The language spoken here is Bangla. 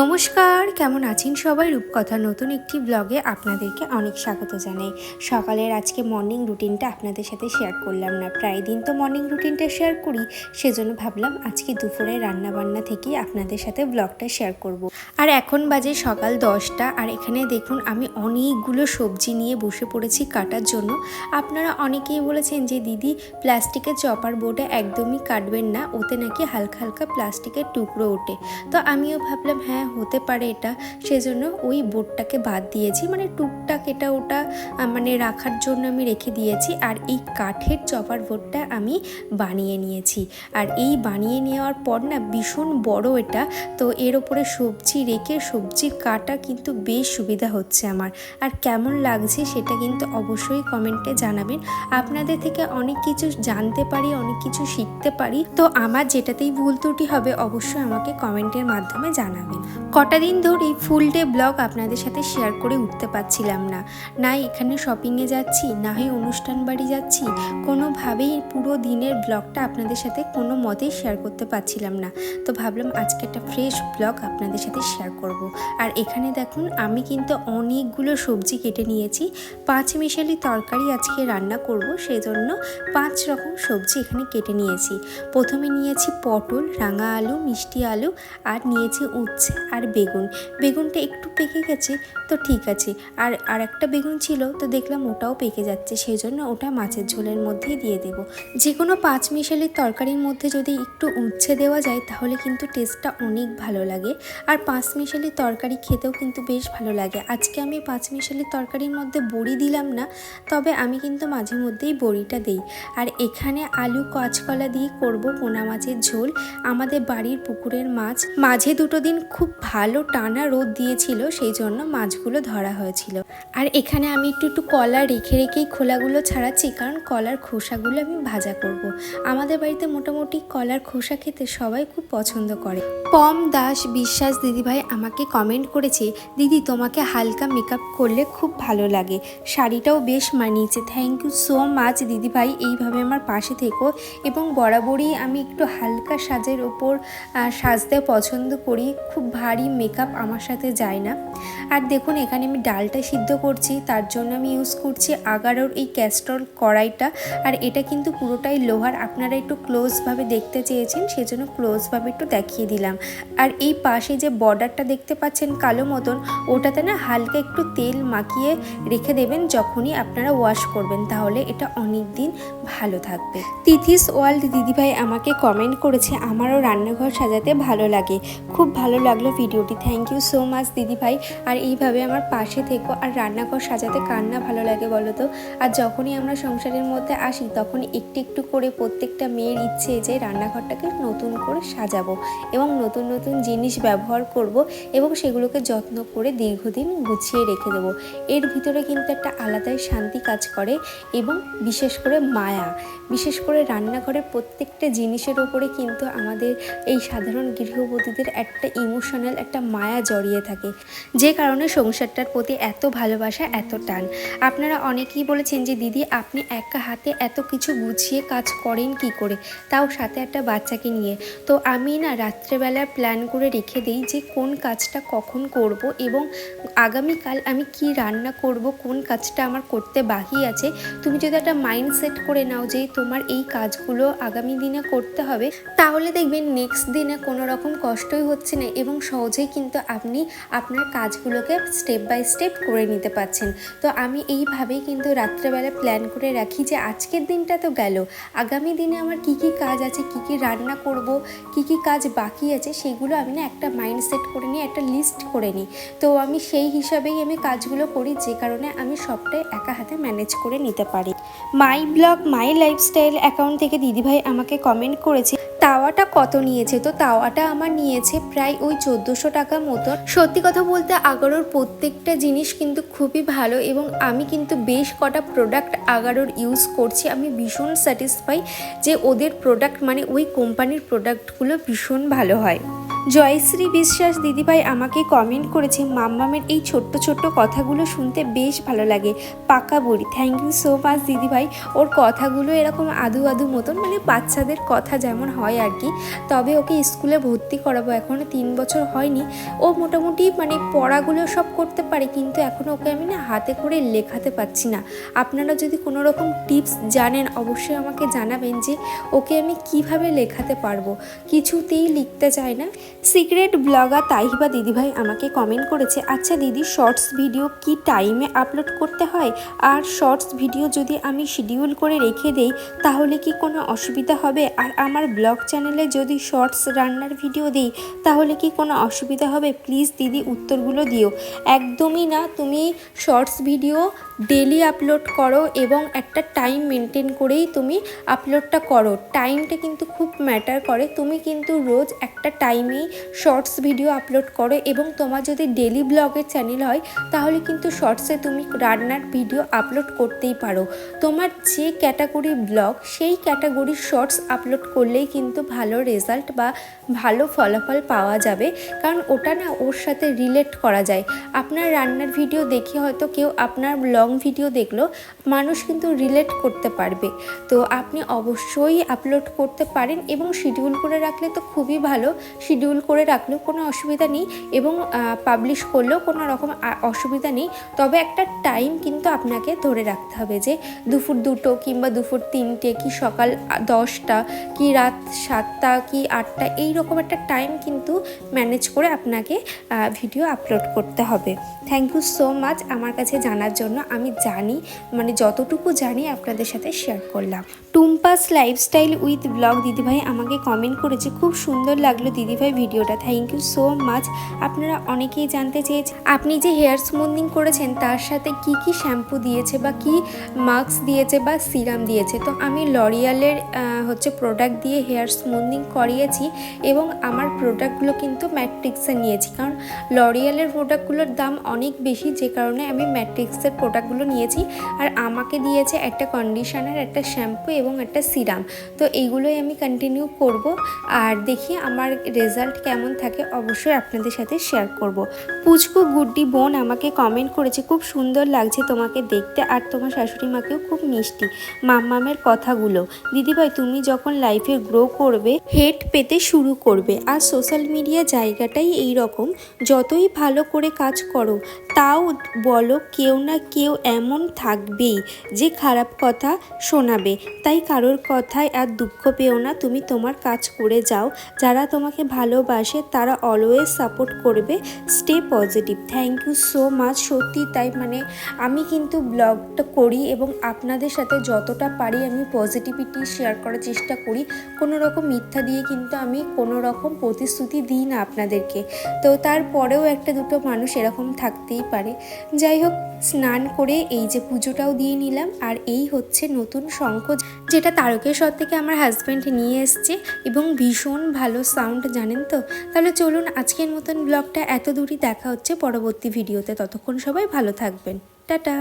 নমস্কার, কেমন আছেন সবাই? রূপকথা নতুন একটি ব্লগে আপনাদেরকে অনেক স্বাগত জানাই। সকালের আজকে মর্নিং রুটিনটা আপনাদের সাথে শেয়ার করলাম না। প্রায় দিন তো মর্নিং রুটিনটা শেয়ার করি, সেজন্য ভাবলাম আজকে দুপুরে রান্না বান্না থেকেই আপনাদের সাথে ব্লগটা শেয়ার করব। আর এখন বাজে সকাল দশটা, আর এখানে দেখুন আমি অনেকগুলো সবজি নিয়ে বসে পড়েছি কাটার জন্য। আপনারা অনেকেই বলেছেন যে, দিদি, প্লাস্টিকের চপার বোর্ডে একদমই কাটবেন না, ওতে নাকি হালকা হালকা প্লাস্টিকের টুকরো ওঠে। তো আমিও ভাবলাম হ্যাঁ হতে পারে এটা, সেজন্য ওই বোর্ডটাকে বাদ দিয়েছি। মানে টুকটাক এটা ওটা মানে রাখার জন্য আমি রেখে দিয়েছি আর এই কাঠের চপার বোর্ডটা আমি বানিয়ে নিয়েছি। আর এই বানিয়ে নেওয়ার পর না ভীষণ বড় এটা, তো এর ওপরে সবজি রেখে সবজি কাটা কিন্তু বেশ সুবিধা হচ্ছে আমার। আর কেমন লাগছে সেটা কিন্তু অবশ্যই কমেন্টে জানাবেন। আপনাদের থেকে অনেক কিছু জানতে পারি, অনেক কিছু শিখতে পারি, তো আমার যেটাতেই ভুল ত্রুটি হবে অবশ্যই আমাকে কমেন্টের মাধ্যমে জানাবেন। কটা দিন ধরেই ফুল ডে ব্লগ আপনাদের সাথে শেয়ার করে উঠতে পারছিলাম না। না এখানে শপিংয়ে যাচ্ছি, না হয় অনুষ্ঠান বাড়ি যাচ্ছি, কোনোভাবেই পুরো দিনের ব্লগটা আপনাদের সাথে কোনো মতেই শেয়ার করতে পারছিলাম না। তো ভাবলাম আজকে একটা ফ্রেশ ব্লগ আপনাদের সাথে শেয়ার করব। আর এখানে দেখুন, আমি কিন্তু অনেকগুলো সবজি কেটে নিয়েছি। পাঁচ মিশালি তরকারি আজকে রান্না করব, সেজন্য পাঁচ রকম সবজি এখানে কেটে নিয়েছি। প্রথমে নিয়েছি পটল, রাঙা আলু, মিষ্টি আলু, আর নিয়েছি উচ্ছে। আর বেগুন। বেগুনটা একটু পেকে গেছে, তো ঠিক আছে। আর আর একটা বেগুন ছিল, তো দেখলাম ওটাও পেকে যাচ্ছে সেই জন্য ওটা মাছের ঝোলের মধ্যেই দিয়ে দেবো। যে কোনো পাঁচ মিশালির তরকারির মধ্যে যদি একটু উচ্ছে দেওয়া যায়, তাহলে কিন্তু টেস্টটা অনেক ভালো লাগে। আর পাঁচ মিশালির তরকারি খেতেও কিন্তু বেশ ভালো লাগে। আজকে আমি পাঁচ মিশালি তরকারির মধ্যে বড়ি দিলাম না, তবে আমি কিন্তু মাঝে মধ্যেই বড়িটা দেই। আর এখানে আলু কাঁচকলা দিয়ে করব পোনা মাছের ঝোল। আমাদের বাড়ির পুকুরের মাছ মাঝে দুটো দিন খুব ভালো টানা রোদ দিয়েছিল, সেই জন্য মাছগুলো ধরা হয়েছিল। আর এখানে আমি একটু একটু কলা রেখে রেখেই খোলাগুলো ছাড়াচ্ছি, কারণ কলার খোসাগুলো আমি ভাজা করব। আমাদের বাড়িতে মোটামুটি কলার খোসা খেতে সবাই খুব পছন্দ করে। পম দাস বিশ্বাস দিদিভাই আমাকে কমেন্ট করেছে, দিদি, তোমাকে হালকা মেকআপ করলে খুব ভালো লাগে। শাড়িটাও বেশ মানিয়েছে। থ্যাংক ইউ সো মাচ দিদিভাই, এইভাবে আমার পাশে থেকো। এবং বরাবরই আমি একটু হালকা সাজের ওপর সাজতে পছন্দ করি। খুব ভারী মেকআপ আমার সাথে যায় না। আর দেখুন, এখানে আমি ডালটা সিদ্ধ করছি, তার জন্য আমি ইউজ করছি আগারোর এই ক্যাস্ট্রল কড়াইটা। আর এটা কিন্তু পুরোটাই লোহার। আপনারা একটু ক্লোজভাবে দেখতে চেয়েছেন, সেজন্য ক্লোজভাবে একটু দেখিয়ে দিলাম। আর এই পাশে যে বর্ডারটা দেখতে পাচ্ছেন কালো মতন, ওটাতে না হালকা একটু তেল মাখিয়ে রেখে দেবেন, যখনই আপনারা ওয়াশ করবেন। তাহলে এটা অনেক দিন ভালো থাকবে। তিথিস ওয়ার্ল্ড দিদিভাই আমাকে কমেন্ট করেছে, আমারও রান্নাঘর সাজাতে ভালো লাগে। খুব ভালো লাগল ভিডিওটি। থ্যাংক ইউ সো মাচ দিদিভাই। আর এইভাবে আমার পাশে থেকো আর রান্নাঘর সাজাতে কার না ভালো লাগে বলো তো? আর যখনই আমরা সংসারের মধ্যে আসি, তখন একটু একটু করে প্রত্যেকটা মেয়ের ইচ্ছে যে রান্নাঘরটাকে নতুন করে সাজাবো এবং নতুন নতুন জিনিস ব্যবহার করব এবং সেগুলোকে যত্ন করে দীর্ঘদিন গুছিয়ে রেখে দেবো। এর ভিতরে কিন্তু একটা আলাদাই শান্তি কাজ করে এবং বিশেষ করে মায়া। বিশেষ করে রান্নাঘরের প্রত্যেকটা জিনিসের ওপরে কিন্তু আমাদের এই সাধারণ গৃহবধূদের একটা ইমোশনাল একটা মায়া জড়িয়ে থাকে। যে কারণে সংসারটার প্রতি এত ভালোবাসা, এত টান। আপনারা অনেকেই বলেছেন যে, দিদি, আপনি একা হাতে এত কিছু গুছিয়ে কাজ করেন কি করে? তাও সাথে একটা বাচ্চাকে নিয়ে। তো আমি না রাত্রেবেলা প্ল্যান করে রেখে দিই যে, কোন কাজটা কখন করব এবং আগামীকাল আমি কি রান্না করব, কোন কাজটা আমার করতে বাকি আছে। তুমি যদি একটা মাইন্ড সেট করে নাও যে, তোমার এই কাজগুলো আগামী দিনে করতে হবে, তাহলে দেখবেন নেক্সট দিনে কোনো রকম কষ্টই হচ্ছে না এবং সহজেই কিন্তু আপনি আপনার কাজগুলোকে স্টেপ বাই স্টেপ করে নিতে পারছেন। তো আমি এইভাবেই কিন্তু রাত্রেবেলা প্ল্যান করে রাখি যে আজকের দিনটা তো গেল। আগামী দিনে আমার কি কি কাজ আছে, কি কি রান্না করব, কি কি কাজ বাকি আছে, সেগুলো আমি না একটা মাইন্ড সেট করে নিই একটা লিস্ট করে নিই। তো আমি সেই হিসাবেই আমি কাজগুলো করি, যে কারণে আমি সবটাই একা হাতে ম্যানেজ করে নিতে পারি। My blog my lifestyle account থেকে দিদিভাই আমাকে কমেন্ট করেছে তাওয়াটা কত নিয়েছে? তো তাওয়াটা আমার নিয়েছে প্রায় ওই চোদ্দোশো টাকা মতো। সত্যি কথা বলতে আগারোর প্রত্যেকটা জিনিস কিন্তু খুবই ভালো এবং আমি কিন্তু বেশ কটা প্রোডাক্ট আগারোর ইউজ করছি। আমি ভীষণ স্যাটিসফাই যে ওদের প্রোডাক্ট মানে ওই কোম্পানির প্রোডাক্টগুলো ভীষণ ভালো হয়। জয়শ্রী বিশ্বাস দিদিভাই আমাকে কমেন্ট করেছে, মাম্মামের এই ছোট্ট ছোট্ট কথাগুলো শুনতে বেশ ভালো লাগে। পাকা বড়ি। থ্যাংক ইউ সো মাচ দিদিভাই। ওর কথাগুলো এরকম আধু আধু মতন মানে বাচ্চাদের কথা যেমন হয় আর কি। তবে ওকে স্কুলে ভর্তি করাবো এখনও তিন বছর হয়নি। ও মোটামুটি মানে পড়াগুলো সব করতে পারে, কিন্তু এখনও ওকে আমি না হাতে করে লেখাতে পাচ্ছি না। আপনারা যদি কোনো রকম টিপস জানেন, অবশ্যই আমাকে জানাবেন যে ওকে আমি কীভাবে লেখাতে পারব। কিছুতেই লিখতে চায় না। সিক্রেট ব্লগার তাইহিবা দিদিভাই আমাকে কমেন্ট করেছে আচ্ছা দিদি শর্টস ভিডিও কি টাইমে আপলোড করতে হয়? আর শর্টস ভিডিও যদি আমি শিডিউল করে রেখে দেই, তাহলে কি কোনো অসুবিধা হবে? আর আমার ব্লগ চ্যানেলে যদি শর্টস রান্নার ভিডিও দিই, তাহলে কি কোনো অসুবিধা হবে? প্লিজ দিদি, উত্তরগুলো দিও। একদমই না, তুমি শর্টস ভিডিও ডেলি আপলোড করো এবং একটা টাইম মেনটেন করেই তুমি আপলোডটা করো। টাইমটা কিন্তু খুব ম্যাটার করে। তুমি কিন্তু রোজ একটা টাইমেই শর্টস ভিডিও আপলোড করো এবং তোমার যদি ডেলি ব্লগের চ্যানেল হয়, তাহলে কিন্তু শর্টসে তুমি রান্নার ভিডিও আপলোড করতেই পারো। তোমার যে ক্যাটাগরি ব্লগ সেই ক্যাটাগরির শর্টস আপলোড করলেই কিন্তু ভালো রেজাল্ট বা ভালো ফলাফল পাওয়া যাবে। কারণ ওটা না ওর সাথে রিলেট করা যায়। আপনার রান্নার ভিডিও দেখে হয়তো কেউ আপনার লং ভিডিও দেখল, মানুষ কিন্তু রিলেট করতে পারবে। তো আপনি অবশ্যই আপলোড করতে পারেন এবং শিডিউল করে রাখলে তো খুবই ভালো। শিডিউল করে রাখলেও কোনো অসুবিধা নেই এবং পাবলিশ করলেও কোনো রকম অসুবিধা নেই। তবে একটা টাইম কিন্তু আপনাকে ধরে রাখতে হবে যে, দুপুর দুটো কিংবা দুপুর তিনটে কি সকাল দশটা, কি রাত সাতটা, কি আটটা, এই রকম একটা টাইম কিন্তু ম্যানেজ করে আপনাকে ভিডিও আপলোড করতে হবে। থ্যাংক ইউ সো মাচ আমার কাছে জানার জন্য। আমি জানি মানে যতটুকু জানি আপনাদের সাথে শেয়ার করলাম। টুম্পাস লাইফস্টাইল উইথ ব্লগ দিদিভাই আমাকে কমেন্ট করেছে, খুব সুন্দর লাগল দিদিভাই ভিডিওটা থ্যাংক ইউ সো মাচ আপনারা অনেকেই জানতে চেয়েছে, আপনি যে হেয়ার স্মুথনিং করেছেন, তার সাথে কি কি শ্যাম্পু দিয়েছে বা কি মাস্ক দিয়েছে বা সিরাম দিয়েছে? তো আমি লরিয়ালের হচ্ছে প্রোডাক্ট দিয়ে হেয়ার স্মুথনিং করিয়েছি এবং আমার প্রোডাক্টগুলো কিন্তু ম্যাট্রিক্সে নিয়েছি। কারণ লরিয়ালের প্রোডাক্টগুলোর দাম অনেক বেশি, যে কারণে আমি ম্যাট্রিক্সের প্রোডাক্টগুলো নিয়েছি আর আমাকে দিয়েছে একটা কন্ডিশনার একটা শ্যাম্পু এবং একটা সিরাম তো এইগুলোই আমি কন্টিনিউ করব আর দেখি আমার রেজাল্ট কেমন থাকে অবশ্যই আপনাদের সাথে শেয়ার করব। পুচকু গুড্ডি বোন আমাকে কমেন্ট করেছে, খুব সুন্দর লাগছে তোমাকে দেখতে আর তোমার শাশুড়ি মাকেও খুব মিষ্টি। মাম্মামের কথাগুলো। দিদিভাই, তুমি যখন লাইফে গ্রো করবে হেড পেতে শুরু করবে। আর সোশ্যাল মিডিয়া জায়গাটাই এই রকম যতই ভালো করে কাজ করো তাও বলো কেউ না কেউ এমন থাকবেই যে খারাপ কথা শোনাবে। তাই কারোর কথায় আর দুঃখ পেও না, তুমি তোমার কাজ করে যাও। যারা তোমাকে ভালোবাসে, তারা অলওয়েজ সাপোর্ট করবে। Stay positive thank you so much সত্যি তাই মানে আমি কিন্তু ব্লগটা করি এবং আপনাদের সাথে যতটা পারি আমি পজিটিভিটি শেয়ার করার চেষ্টা করি। কোনো রকম মিথ্যা দিয়ে কিন্তু আমি কোনো রকম প্রতিশ্রুতি দিই না আপনাদেরকে। তো তারপরেও একটা দুটো মানুষ এরকম থাকতেই পারে। যাই হোক, স্নান করে এই যে পুজোটাও দিয়ে নিলাম। আর এই হচ্ছে নতুন শঙ্খ যেটা তারকেশ্বর থেকে আমার হাজব্যান্ড নিয়ে এসছে এবং ভীষণ ভালো সাউন্ড জানেন তো? তাহলে চলুন আজকের মতন ব্লগটা এত দূরই দেখা হচ্ছে। পরবর্তী ভিডিওতে ততক্ষণ সবাই ভালো থাকবেন। টাটা!